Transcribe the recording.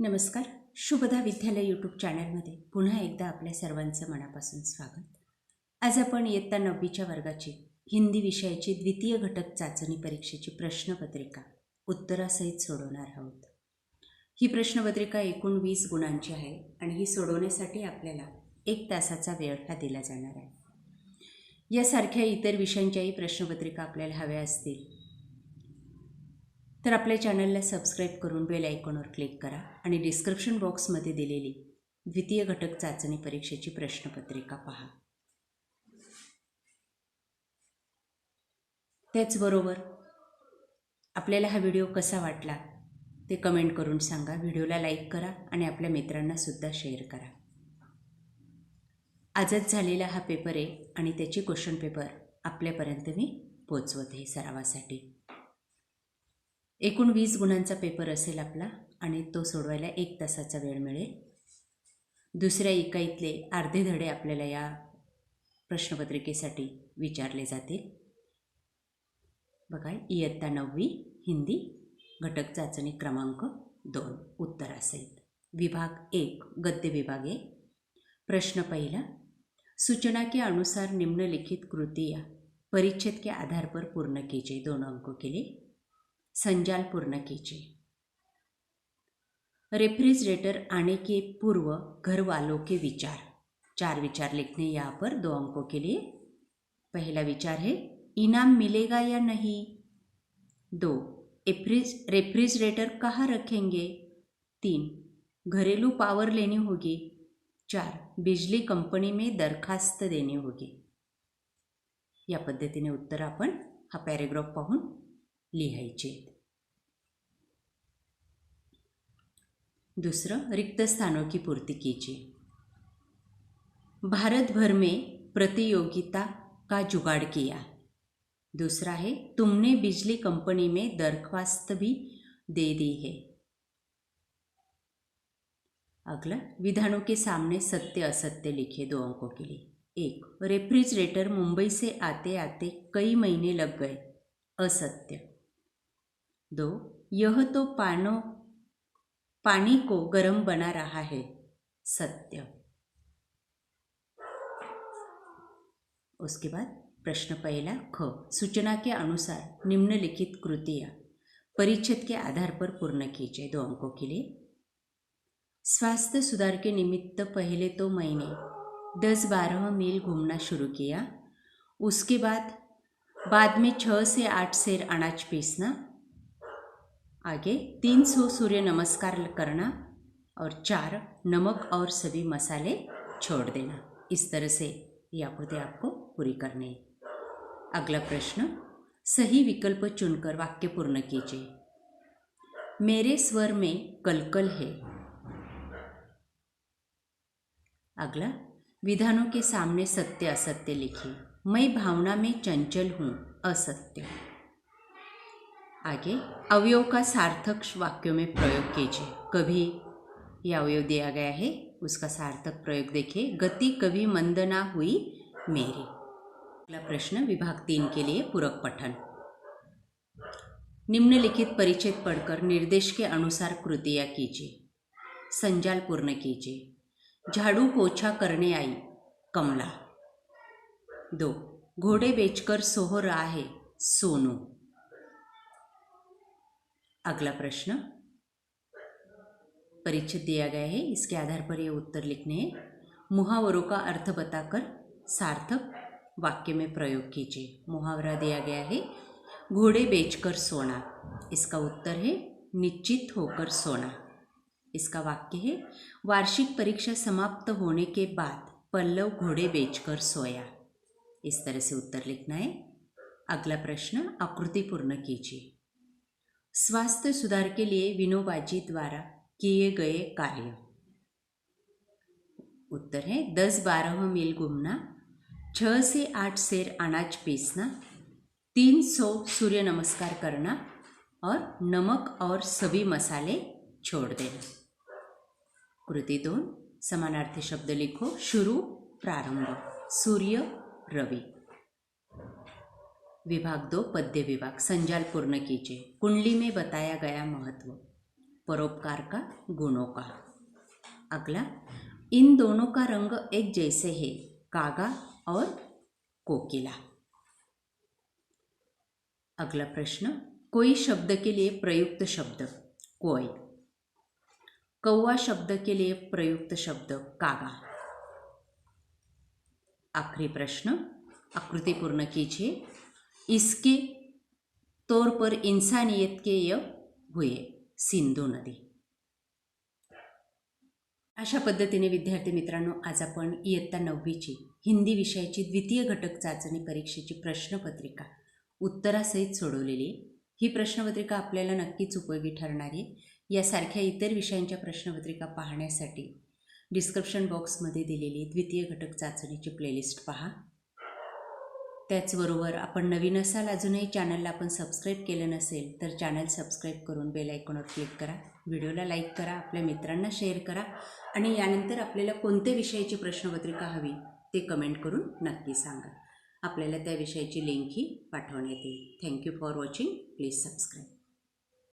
नमस्कार. शुभदा विद्यालय यूट्यूब चॅनलमध्ये पुन्हा एकदा आपल्या सर्वांचं मनापासून स्वागत. आज आपण इयत्ता नववीच्या वर्गाची हिंदी विषयाची द्वितीय घटक चाचणी परीक्षेची प्रश्नपत्रिका उत्तरासहित सोडवणार आहोत. ही प्रश्नपत्रिका एकूण वीस गुणांची आहे आणि ही सोडवण्यासाठी आपल्याला एक तासाचा वेळ हा दिला जाणार आहे. यासारख्या इतर विषयांच्याही प्रश्नपत्रिका आपल्याला हव्या असतील तर आपल्या चॅनलला सबस्क्राईब करून बेल आयकॉनवर क्लिक करा आणि डिस्क्रिप्शन बॉक्समध्ये दिलेली द्वितीय घटक चाचणी परीक्षेची प्रश्नपत्रिका पहा. त्याचबरोबर आपल्याला हा व्हिडिओ कसा वाटला ते कमेंट करून सांगा. व्हिडिओला लाईक करा आणि आपल्या मित्रांनासुद्धा शेअर करा. आजच झालेला हा पेपर आहे आणि त्याची क्वेश्चन पेपर आपल्यापर्यंत मी पोचवत आहे सरावासाठी. एकूण वीस गुणांचा पेपर असेल आपला आणि तो सोडवायला एक तासाचा वेळ मिळेल. दुसऱ्या इकाईतले अर्धे धडे आपल्याला या प्रश्नपत्रिकेसाठी विचारले जातील. बघा इयत्ता नववी हिंदी घटक चाचणी क्रमांक दोन उत्तर असेल. विभाग एक गद्य विभाग एक प्रश्न पहिला सूचना के अनुसार निम्नलिखित कृतियाँ परिच्छेद के आधार पर पूर्ण कीजिए दोनों अंकों के लिए संजाल पूर्ण कीजिए रेफ्रिजरेटर आने के पूर्व घर वालों के विचार. चार विचार लिखने यहाँ पर दो अंकों के लिए. पहला विचार है इनाम मिलेगा या नहीं? दो एफ्रिज रेफ्रिजरेटर कहाँ रखेंगे? तीन घरेलू पावर लेनी होगी. चार बिजली कंपनी में दरखास्त देनी होगी. या पद्धतीने उत्तर आपण हा पॅरेग्राफ पाहून लिहायचे दुसरं रिक्त स्थानों की पूर्ति कीजिए भारत भर में प्रतियोगिता का जुगाड़ किया. दूसरा है तुमने बिजली कंपनी में दरख्वास्त भी दे दी है. अगला विधानों के सामने सत्य असत्य लिखे दो अंकों के लिए. एक रेफ्रिजरेटर मुंबई से आते आते कई महीने लग गए. असत्य. दो यह तो पानो पानी को गर्म बना रहा है। सत्य। उसके बाद प्रश्न पहला ख सूचना के अनुसार निम्नलिखित कृतियाँ परिच्छेद के आधार पर पूर्ण कीजिए दो अंकों के लिए। स्वास्थ्य सुधार के निमित्त पहले तो मैंने दस बारह मील घूमना शुरू किया उसके बाद बाद में छः से आठ सेर अनाज पीसना आगे तीन सौ सूर्य नमस्कार करना और चार नमक और सभी मसाले छोड़ देना। इस तरह से ये आकृति आपको पूरी करनी है। अगला प्रश्न, सही विकल्प चुनकर वाक्य पूर्ण कीजिए। मेरे स्वर में कलकल है। अगला, विधानों के सामने सत्य असत्य लिखिए। मैं भावना में चंचल हूँ, असत्य। आगे अवयव का सार्थक वाक्यों में प्रयोग कीजिए। कभी यह अवयव दिया गया है उसका सार्थक प्रयोग देखिए। गति कभी मंद ना हुई मेरी। अगला प्रश्न विभाग तीन के लिए पूरक पठन। निम्नलिखित परिचित पढ़कर निर्देश के अनुसार कृतियाँ कीजिए। संजाल पूर्ण कीजिए। झाड़ू पोछा करने आई कमला। दो घोड़े बेचकर सोह रहा है सोनू। अगला प्रश्न। परिच्छेद दिया गया है। इसके आधार पर ये उत्तर लिखने हैं। मुहावरों का अर्थ बताकर सार्थक वाक्य में प्रयोग कीजिए। मुहावरा दिया गया है, घोड़े बेचकर सोना। इसका उत्तर है, निश्चित होकर सोना। इसका वाक्य है, वार्षिक परीक्षा समाप्त होने के बाद पल्लव घोड़े बेचकर सोया। इस तरह से उत्तर लिखना है। अगला प्रश्न, आकृति पूर्ण कीजिए। स्वास्थ्य सुधार के लिए विनोबाजी द्वारा किए गए कार्य। उत्तर है, दस बारह मील घूमना छः से आठ शेर अनाज पीसना, तीन सौ सूर्य नमस्कार करना और नमक और सभी मसाले छोड़ देना। कृति दोन, समानार्थी शब्द लिखो, शुरू, प्रारंभ, सूर्य, रवि। विभाग दो, पद्य विभाग। संजाल पूर्ण कीजिए। कुंडली में बताया गया महत्व। परोपकार का, गुणों का। अगला, इन दोनों का रंग एक जैसे है, कागा और कोकिला। अगला प्रश्न, कोई शब्द के लिए प्रयुक्त शब्द, कोई। कौवा शब्द के लिए प्रयुक्त शब्द, कागा। आखिरी प्रश्न, आकृति पूर्ण कीजिए। इसके तौर पर इंसानियत के य हुए सिंधू नदी। अशा पद्धतीने विद्यार्थी मित्रांनो आज आपण इयत्ता नववीची हिंदी विषयाची द्वितीय घटक चाचणी परीक्षेची प्रश्नपत्रिका उत्तरासहित सोडवलेली ही प्रश्नपत्रिका आपल्याला नक्कीच उपयोगी ठरणार आहे. यासारख्या इतर विषयांच्या प्रश्नपत्रिका पाहण्यासाठी डिस्क्रिप्शन बॉक्समध्ये दिलेली द्वितीय घटक चाचणीची प्लेलिस्ट पहा. त्याचबरोबर आपण नवीन असाल अजूनही चॅनलला आपण सबस्क्राईब केलं नसेल तर चॅनल सबस्क्राईब करून बेल आयकॉनवर क्लिक करा. व्हिडिओला लाईक करा आपल्या मित्रांना शेअर करा आणि यानंतर आपल्याला कोणत्या विषयाची प्रश्नपत्रिका हवी ते कमेंट करून नक्की सांगा. आपल्याला त्या विषयाची लिंकही पाठवण्यात येईल. Thank you for watching please subscribe